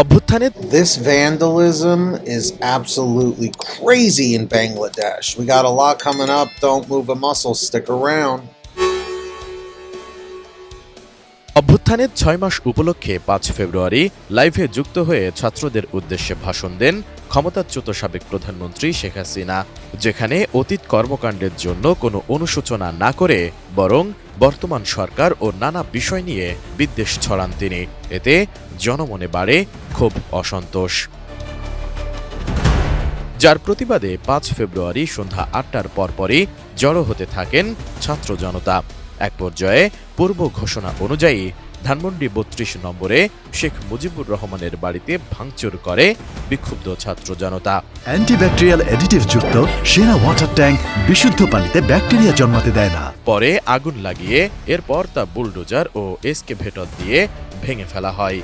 অভ্যুত্থানে This vandalism is absolutely crazy in Bangladesh. We got a lot coming up. Don't move a muscle. Stick around. অভ্যুত্থানের ছয় মাস উপলক্ষে পাঁচ ফেব্রুয়ারি লাইভে যুক্ত হয়ে ছাত্রদের উদ্দেশ্যে ভাষণ দেন ক্ষমতাচ্যুত সাবেক প্রধানমন্ত্রী শেখ হাসিনা যেখানে অতীত কর্মকাণ্ডের জন্য কোনো অনুশোচনা না করে বরং বর্তমান সরকার ও নানা বিষয় নিয়ে বিদ্বেষ ছড়ান তিনি। এতে জনমনে বাড়ে খুব অসন্তোষ। যার প্রতিবাদে পাঁচ ফেব্রুয়ারি সন্ধ্যা আটটার পরপরই জড়ো হতে থাকেন ছাত্র জনতা। এক পর্যায়ে পূর্ব ঘোষণা অনুযায়ী ধানমন্ডি বত্রিশ নম্বরে শেখ মুজিবুর রহমানের বাড়িতে ভাঙচুর করে বিক্ষুব্ধ ছাত্র জনতা। অ্যান্টিব্যাকটেরিয়াল অ্যাডিটিভ যুক্ত সেরা ওয়াটার ট্যাঙ্ক বিশুদ্ধ পানিতে ব্যাকটেরিয়া জন্মাতে দেয় না। পরে আগুন লাগিয়ে এরপর তা বুলডোজার ও এসকেভেটর দিয়ে ভেঙে ফেলা হয়।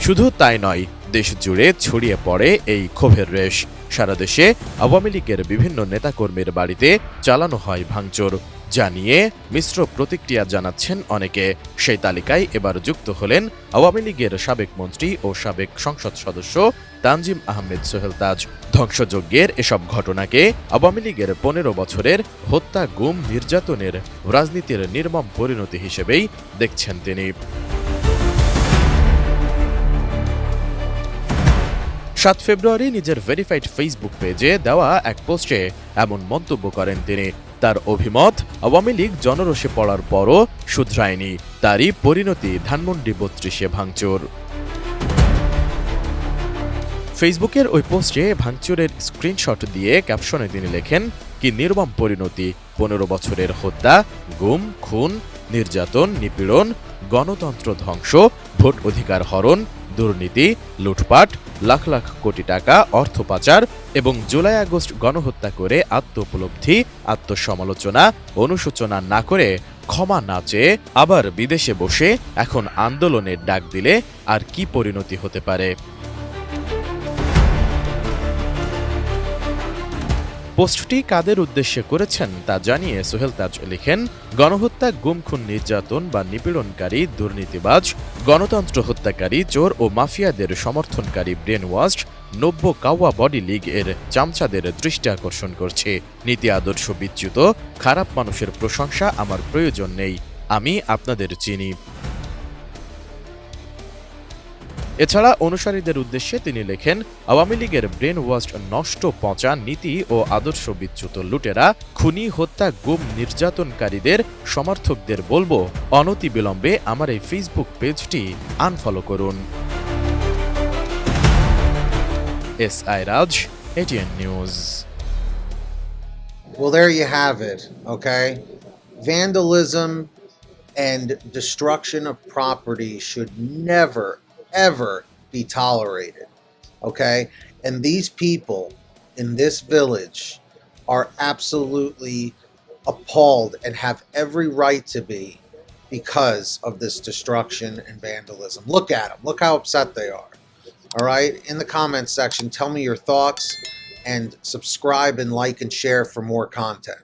শুধু তাই নয় দেশ জুড়ে ছড়িয়ে পড়ে এই ক্ষোভের রেশ। সারা দেশে আওয়ামী লীগের বিভিন্ন নেতাকর্মীর বাড়িতে চালানো হয় ভাঙচুর, যা নিয়ে মিশ্র প্রতিক্রিয়া জানাচ্ছেন অনেকে। সেই তালিকায় এবার যুক্ত হলেন আওয়ামী লীগের সাবেক মন্ত্রী ও সাবেক সংসদ সদস্য তানজিম আহমেদ সোহেল তাজ। ধ্বংসযজ্ঞের এসব ঘটনাকে আওয়ামী লীগের পনেরো বছরের হত্যা গুম নির্যাতনের রাজনীতির নির্মম পরিণতি হিসেবেই দেখছেন তিনি। সাত ফেব্রুয়ারি নিজের ভেরিফাইড ফেসবুক পেজে দেওয়া এক পোস্টে এমন মন্তব্য করেন তিনি। তার অভিমত, আওয়ামী লীগ জনরোষে পড়ার পরও শুধরায়নি। তারই পরিণতি ধানমন্ডি বত্রিশে ভাঙচুর। ফেসবুকের ওই পোস্টে ভাঙচুরের স্ক্রিনশট দিয়ে ক্যাপশনে তিনি লেখেন, কি নির্মম পরিণতি। পনেরো বছরের হত্যা, গুম, খুন, নির্যাতন, নিপীড়ন, গণতন্ত্র ধ্বংস, ভোট অধিকার হরণ দুর্নীতি, লুটপাট, লাখ লাখ কোটি টাকা, অর্থ পাচার এবং জুলাই আগস্ট গণহত্যা করে আত্মোপলব্ধি, আত্মসমালোচনা, অনুশোচনা না করে ক্ষমা না চেয়ে আবার বিদেশে বসে এখন আন্দোলনের ডাক দিলে আর কি পরিণতি হতে পারে? পোস্টটি কাদের উদ্দেশ্যে করেছেন তা জানিয়ে সোহেল তাজ লিখেন, গণহত্যা গুম খুন নির্যাতন বা নিপীড়নকারী, দুর্নীতিবাজ, গণতন্ত্র হত্যাকারী, চোর ও মাফিয়াদের সমর্থনকারী ব্রেন ওয়াস্ট নব্য কাওয়া বডি লীগ এর চামচাদের দৃষ্টি আকর্ষণ করছে। নীতি আদর্শ বিচ্যুত, খারাপ মানুষের প্রশংসা আমার প্রয়োজন নেই। আমি আপনাদের চিনি। এছাড়া অনুসারীদের উদ্দেশ্যে তিনি লেখেন আওয়ামী লীগের ব্রেন ওয়াস্ট নষ্ট পচা নীতি ও আদর্শ বিচ্যুত লুটেরা খুনি হত্যা গুম নির্যাতনকারীদের সমর্থকদের বলব অনতি বিলম্বে আমার এই ফেসবুক পেজটি আনফলো করুন S I Raj ATN news Well, there you have it. Okay. Vandalism and destruction of property should never, ever be tolerated. Okay. And these people in this village are absolutely appalled and have every right to be because of this destruction and vandalism. Look at them. Look how upset they are. All right. In the comments section, tell me your thoughts and subscribe and like and share for more content.